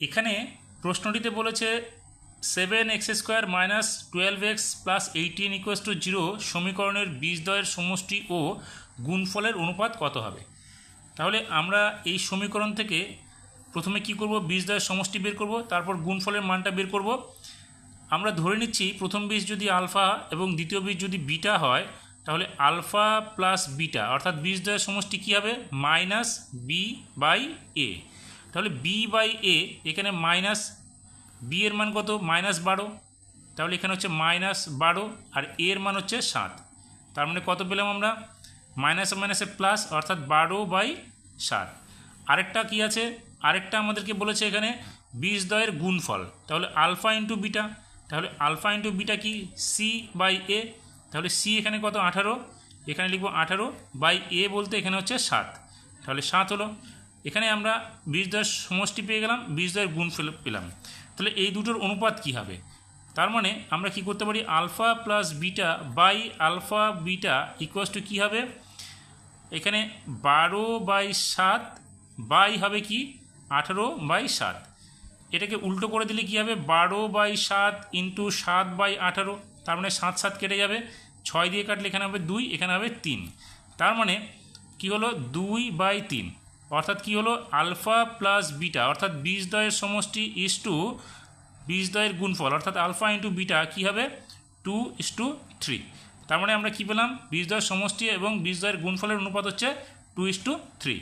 এখানে প্রশ্নটিতে বলেছে seven x square minus twelve x plus eighteen equals two zero সমীকরণের বীজদ্বয়ের সমষ্টি ও গুণফলের অনুপাত কত হবে? তাহলে আমরা এই সমীকরণ থেকে প্রথমে কি করব? বীজদ্বয়ের সমষ্টি বের করব, তারপর গুণফলের মানটা বের করব। আমরা ধরে নিচ্ছি প্রথম বীজ যদি আলফা এবং দ্বিতীয় বীজ যদি বিটা হয়, তাহলে আলফা প্লাস বিটা, অর্থাৎ বীজদ্বয়ের সমষ্টি কী হবে? মাইনাস বি বাই এ তাহলে বি বাই এ এখানে মাইনাস বি এর মান কত? মাইনাস বারো। তাহলে এখানে হচ্ছে মাইনাস বারো আর এ এর মান হচ্ছে সাত। তার মানে কত পেলাম আমরা? মাইনাসে মাইনাসে প্লাস অর্থাৎ বারো বাই সাত। আরেকটা কি আছে? আরেকটা আমাদেরকে বলেছে এখানে বীজদ্বয়ের গুণফল। তাহলে আলফা ইন্টু বিটা তাহলে আলফা ইন্টু বিটা কি? সি বাই এ তাহলে সি এখানে কত? আঠারো। এখানে লিখব আঠারো বাই এ বলতে এখানে হচ্ছে সাত। তাহলে সাত হলো। এখানে আমরা বীজদ্বয়ের সমষ্টি পেয়ে গেলাম বীজদ্বয়ের গুণ ফেল- পেলাম। তাহলে এই দুটোর অনুপাত কি হবে? তার মানে আমরা কি করতে পারি? Alpha plus beta by alpha beta equals two কী হবে? এখানে বারো বাই সাত বাই হবে কি? আঠারো বাই সাত। এটাকে উল্টো করে দিলে কী হবে? বারো বাই সাত ইন্টু সাত বাই আঠারো, তার মানে সাত সাত কেটে যাবে। ছয় দিয়ে কাটলে এখানে হবে দুই, এখানে হবে তিন। তার মানে কি হলো? দুই বাই তিন। অর্থাৎ কি হলো? আলফা প্লাস বিটা, অর্থাৎ বীজদ্বয়ের সমষ্টি ইস টু বীজদ্বয়ের গুণফল, অর্থাৎ আলফা ইন্টু বিটা কী হবে? Two is to three. তার মানে আমরা কী পেলাম? বীজদ্বয়ের সমষ্টি এবং বীজদ্বয়ের গুণফলের অনুপাত হচ্ছে টু ইস টু থ্রি।